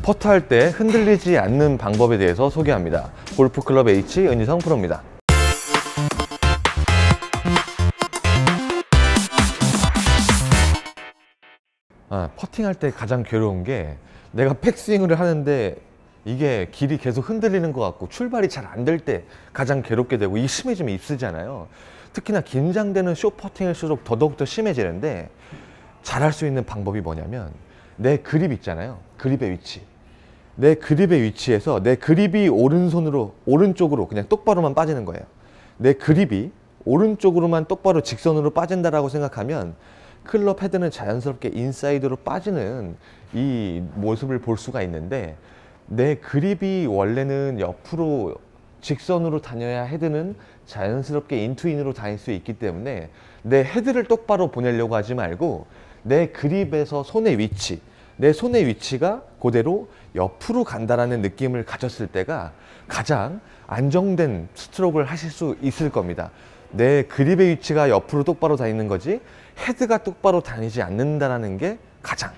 퍼트 할 때 흔들리지 않는 방법에 대해서 소개합니다. 골프클럽 H 은희성 프로입니다. 아, 퍼팅할 때 가장 괴로운 게 내가 백스윙을 하는데 이게 길이 계속 흔들리는 것 같고 출발이 잘 안 될 때 가장 괴롭게 되고 이 심해지면 입쓰잖아요. 특히나 긴장되는 쇼 퍼팅일수록 더더욱더 심해지는데 잘할 수 있는 방법이 뭐냐면 내 그립 있잖아요. 그립의 위치. 내 그립의 위치에서 내 그립이 오른손으로 오른쪽으로 그냥 똑바로만 빠지는 거예요. 내 그립이 오른쪽으로만 똑바로 직선으로 빠진다라고 생각하면 클럽 헤드는 자연스럽게 인사이드로 빠지는 이 모습을 볼 수가 있는데 내 그립이 원래는 옆으로 직선으로 다녀야 헤드는 자연스럽게 인투인으로 다닐 수 있기 때문에 내 헤드를 똑바로 보내려고 하지 말고 내 그립에서 손의 위치, 내 손의 위치가 그대로 옆으로 간다라는 느낌을 가졌을 때가 가장 안정된 스트로크를 하실 수 있을 겁니다. 내 그립의 위치가 옆으로 똑바로 다니는 거지 헤드가 똑바로 다니지 않는다라는 게 가장